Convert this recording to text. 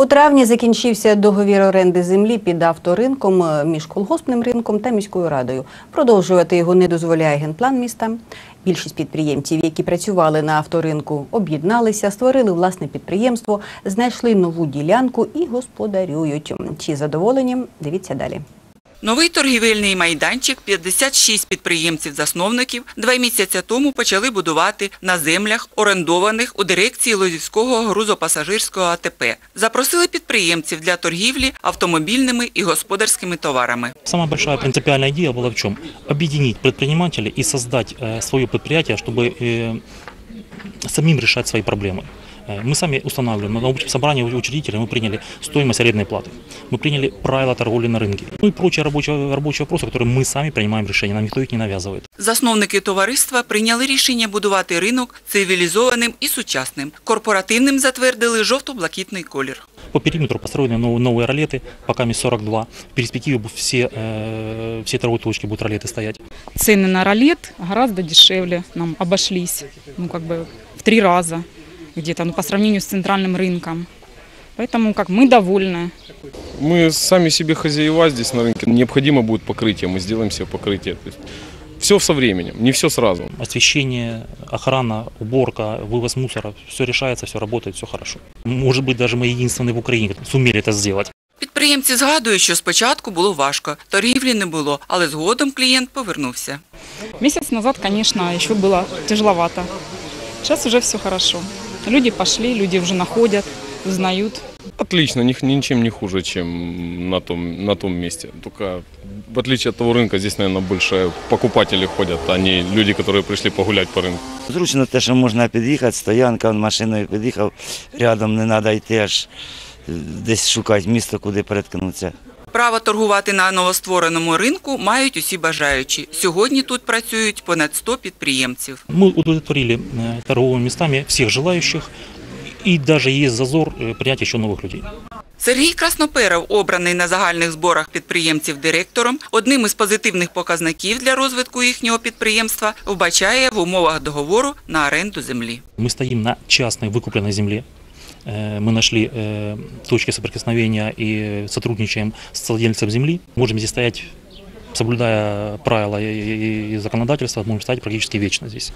У травні закінчився договір оренди землі під авторинком е, між колгоспним ринком та міською радою. Продовжувати його не дозволяє генплан міста. Більшість підприємців, які працювали на авторинку, об'єдналися, створили власне підприємство, знайшли нову ділянку і господарюють. Чи задоволені? Дивіться далі. Новий торгівельний майданчик 56 підприємців-засновників два місяці тому почали будувати на землях, орендованих у дирекції Лозівського грузопасажирського АТП. Запросили підприємців для торгівлі автомобільними і господарськими товарами. Самая большая принципиальная идея была в чем? Объединить предпринимателей и создать э, свое предприятие, чтобы э, самим решать свои проблемы. Э, Мы сами устанавливаем, на общем собрании учредителей мы приняли стоимость арендной платы. Мы приняли правила торговли на рынке. Ну и прочие рабочие, рабочие вопросы, которые мы сами принимаем решения, нам никто их не навязывает. Засновники товариства прийняли рішення будувати ринок цивілізованим і сучасним. Корпоративним затвердили жовто-блакитний колір. По периметру построены новые, новые ролеты, пока ми 42. В перспективе будут все, э, все торговые точки будут ролеты стоять. цены на ролет гораздо дешевле нам обошлись, ну как бы в три раза где-то, ну по сравнению с центральным рынком. Поэтому как мы довольны. Мы сами себе хозяева здесь на рынке. Необходимо будет покрытие, мы сделаем себе покрытие. То есть все со временем, не все сразу. Освещение, охрана, уборка, вывоз мусора, все решается, все работает, все хорошо. Может быть, даже мы единственные в Украине которые сумели это сделать. Підприємці згадують, що спочатку було важко, торгівлі не було, але згодом клієнт повернувся. Месяц назад, конечно, еще было тяжеловато. Сейчас уже все хорошо. Люди пошли, люди уже находят, узнают. Отлично, ни- ничем не хуже, чем на том, на том месте. Только в отличие от того рынка, здесь, наверное, больше покупатели ходят, а не люди, которые пришли погулять по рынку. Зручно те, що можна під'їхати, стоянка, он машиною під'їхав, рядом не треба йти аж е, десь шукати місто, куди переткнутися. Право торгувати на новоствореному ринку мають усі бажаючі. Сьогодні тут працюють понад 100 підприємців. Мы удовлетворили э, торговыми местами всех желающих, и даже есть зазор э, принять еще новых людей. Сергій Красноперов, обраний на загальних зборах підприємців директором, одним із позитивних показників для розвитку їхнього підприємства вбачає в умовах договору на оренду землі. Мы стоим на частной выкупленной земле. Э, Мы нашли э, точки соприкосновения и сотрудничаем с владельцем земли. Можем здесь стоять, соблюдая правила и- и и законодательства, можем стоять практически вечно здесь.